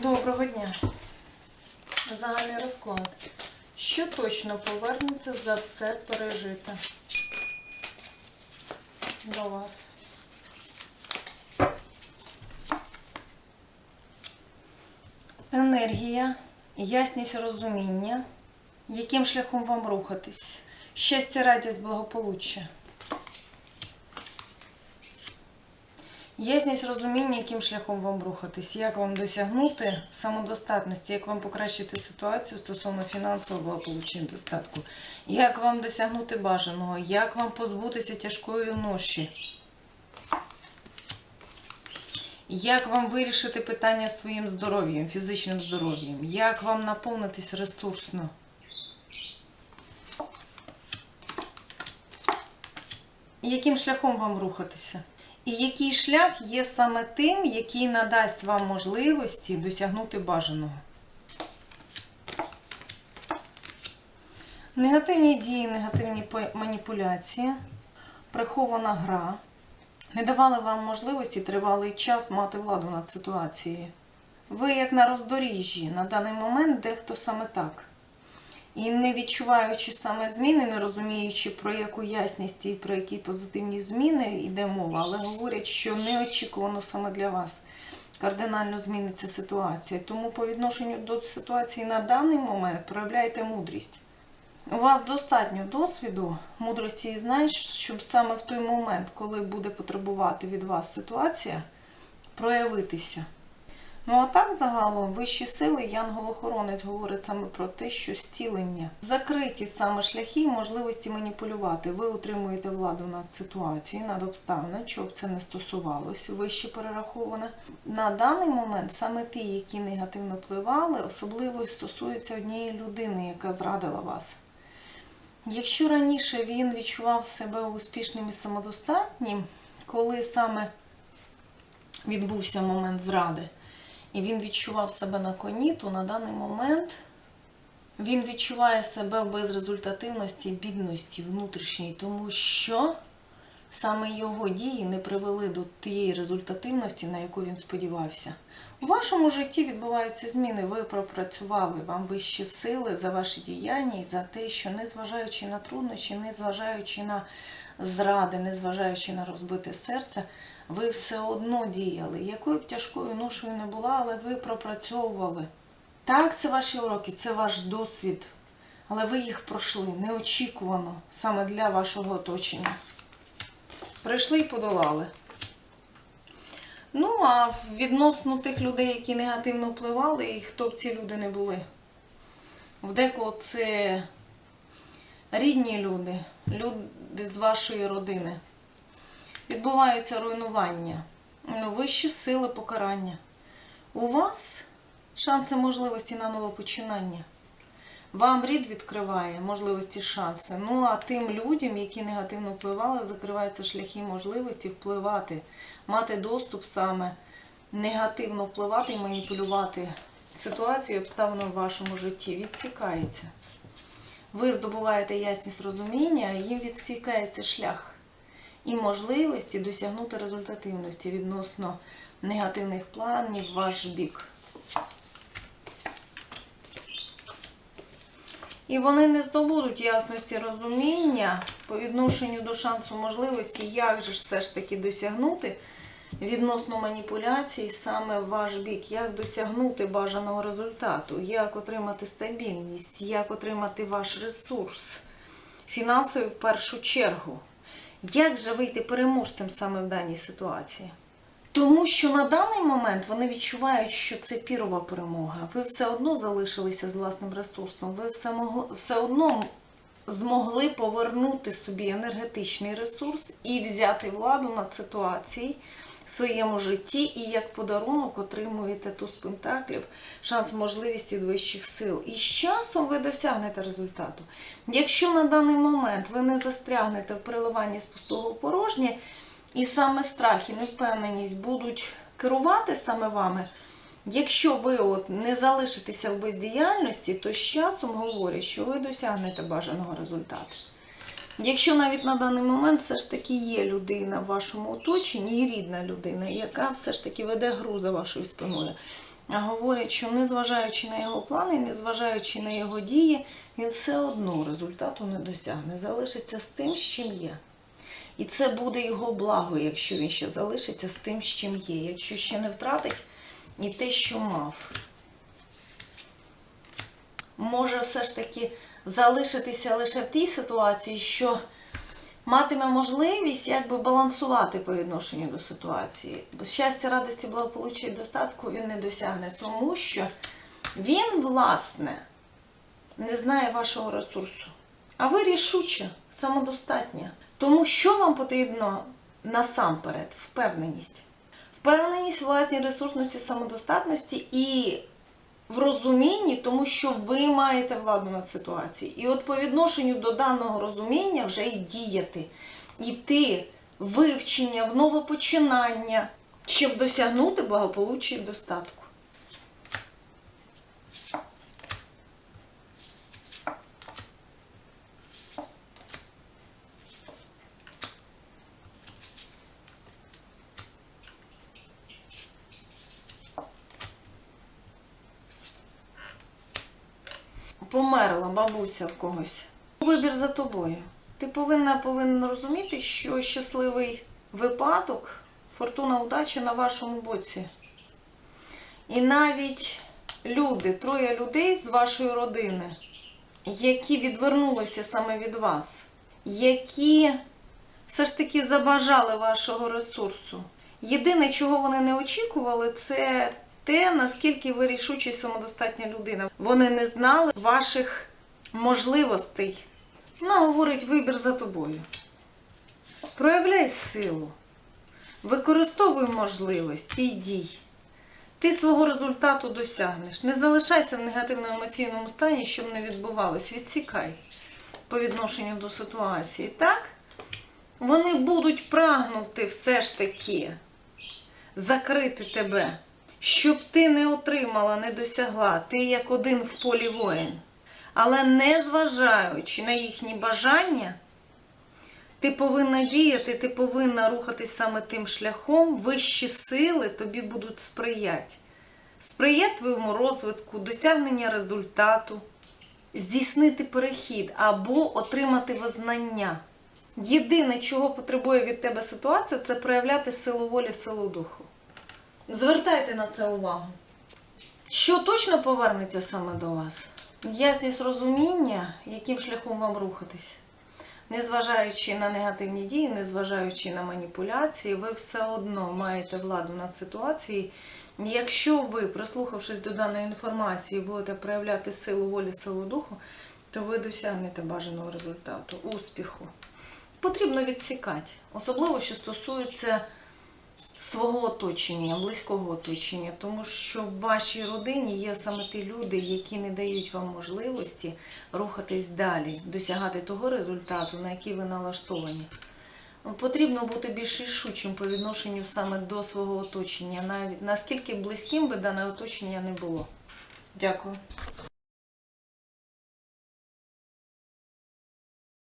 Доброго дня. Загальний розклад. Що точно повернеться за все пережите до вас? Енергія, ясність розуміння, яким шляхом вам рухатись, щастя, радість, благополуччя. Ясність розуміння, яким шляхом вам рухатись, як вам досягнути самодостатності, як вам покращити ситуацію стосовно фінансового і достатку, як вам досягнути бажаного, як вам позбутися тяжкої ноші, як вам вирішити питання своїм здоров'ям, фізичним здоров'ям, як вам наповнитись ресурсно. Яким шляхом вам рухатися? І який шлях є саме тим, який надасть вам можливості досягнути бажаного? Негативні дії, негативні маніпуляції, прихована гра не давали вам можливості тривалий час мати владу над ситуацією. Ви, як на роздоріжжі, на даний момент дехто саме так. І не відчуваючи саме зміни, не розуміючи про яку ясність і про які позитивні зміни йде мова, але говорять, що неочікувано саме для вас кардинально зміниться ситуація. Тому по відношенню до ситуації на даний момент проявляйте мудрість. У вас достатньо досвіду, мудрості і знань, щоб саме в той момент, коли буде потребувати від вас ситуація, проявитися. Ну а так загалом вищі сили Янгол-охоронець говорить саме про те, що зцілення. Закриті саме шляхи і можливості маніпулювати. Ви утримуєте владу над ситуацією, над обставинами, чого б це не стосувалось, вище перераховане. На даний момент саме ті, які негативно впливали, особливо стосуються однієї людини, яка зрадила вас. Якщо раніше він відчував себе успішним і самодостатнім, коли саме відбувся момент зради, і він відчував себе на коні, то на даний момент він відчуває себе в безрезультативності, бідності внутрішньої, тому що саме його дії не привели до тієї результативності, на яку він сподівався. У вашому житті відбуваються зміни. Ви пропрацювали вам вищі сили за ваші діяння і за те, що незважаючи на труднощі, незважаючи на зради, незважаючи на розбите серце, ви все одно діяли. Якою б тяжкою ношою не була, але ви пропрацьовували. Так, це ваші уроки, це ваш досвід. Але ви їх пройшли неочікувано саме для вашого оточення. Прийшли і подолали. Ну, а відносно тих людей, які негативно впливали, і хто б ці люди не були. В декого це рідні люди, люди з вашої родини. Відбуваються руйнування, ну, вищі сили покарання. У вас шанси можливості на нове починання. Вам рід відкриває можливості шанси. Ну а тим людям, які негативно впливали, закриваються шляхи можливості впливати, мати доступ саме негативно впливати і маніпулювати ситуацією, обставиною в вашому житті. Відсікається. Ви здобуваєте ясність розуміння, їм відсікається шлях і можливості досягнути результативності відносно негативних планів в ваш бік. І вони не здобудуть ясності розуміння по відношенню до шансу можливості, як же все ж таки досягнути відносно маніпуляцій саме в ваш бік, як досягнути бажаного результату, як отримати стабільність, як отримати ваш ресурс фінансовий в першу чергу. Як же вийти переможцем саме в даній ситуації? Тому що на даний момент вони відчувають, що це пірова перемога. Ви все одно залишилися з власним ресурсом, ви все, могли, все одно змогли повернути собі енергетичний ресурс і взяти владу над ситуацією своєму житті, і як подарунок отримуєте туз пентаклів, шанс можливість від вищих сил. І з часом ви досягнете результату. Якщо на даний момент ви не застрягнете в переливанні з пустого в порожнє, і саме страх і невпевненість будуть керувати саме вами. Якщо ви от не залишитеся в бездіяльності, то з часом говорять, що ви досягнете бажаного результату. Якщо навіть на даний момент все ж таки є людина в вашому оточенні, і рідна людина, яка все ж таки веде гру за вашою спиною, говорять, що незважаючи на його плани, незважаючи на його дії, він все одно результату не досягне. Залишиться з тим, з чим є. І це буде його благо, якщо він ще залишиться з тим, з чим є, якщо ще не втратить і те, що мав. Може все ж таки залишитися лише в тій ситуації, що матиме можливість якби балансувати по відношенню до ситуації. Бо щастя, радості, благополуччя і достатку він не досягне, тому що він, власне, не знає вашого ресурсу. А ви рішуче, самодостатня. Тому що вам потрібно насамперед? Впевненість. Впевненість власній ресурсності, самодостатності і в розумінні, тому що ви маєте владу над ситуацією. І от по відношенню до даного розуміння вже і діяти, йти вивчення, в новопочинання, щоб досягнути благополуччя і достатку. Померла бабуся в когось. Вибір за тобою. Ти повинна повинен розуміти, що щасливий випадок, фортуна удачі на вашому боці. І навіть люди, троє людей з вашої родини, які відвернулися саме від вас, які все ж таки забажали вашого ресурсу. Єдине, чого вони не очікували, це те, наскільки ви рішуча і самодостатня людина. Вони не знали ваших можливостей. Вона говорить вибір за тобою. Проявляй силу, використовуй можливості і дій. Ти свого результату досягнеш. Не залишайся в негативному емоційному стані, щоб не відбувалось. Відсікай по відношенню до ситуації. Так? Вони будуть прагнути все ж таки закрити тебе, щоб ти не отримала, не досягла. Ти як один в полі воїн. Але не зважаючи на їхні бажання, ти повинна діяти, ти повинна рухатись саме тим шляхом, вищі сили тобі будуть сприяти. Сприять твоєму розвитку, досягнення результату, здійснити перехід або отримати визнання. Єдине, чого потребує від тебе ситуація, це проявляти силу волі, силу духу. Звертайте на це увагу. Що точно повернеться саме до вас? Ясність розуміння, яким шляхом вам рухатись. Незважаючи на негативні дії, незважаючи на маніпуляції, ви все одно маєте владу над ситуацією. Якщо ви, прислухавшись до даної інформації, будете проявляти силу волі, силу духу, то ви досягнете бажаного результату, успіху. Потрібно відсікати, особливо, що стосується свого оточення, близького оточення, тому що в вашій родині є саме ті люди, які не дають вам можливості рухатись далі, досягати того результату, на який ви налаштовані. Потрібно бути більш рішучим по відношенню саме до свого оточення, наскільки близьким би дане оточення не було. Дякую.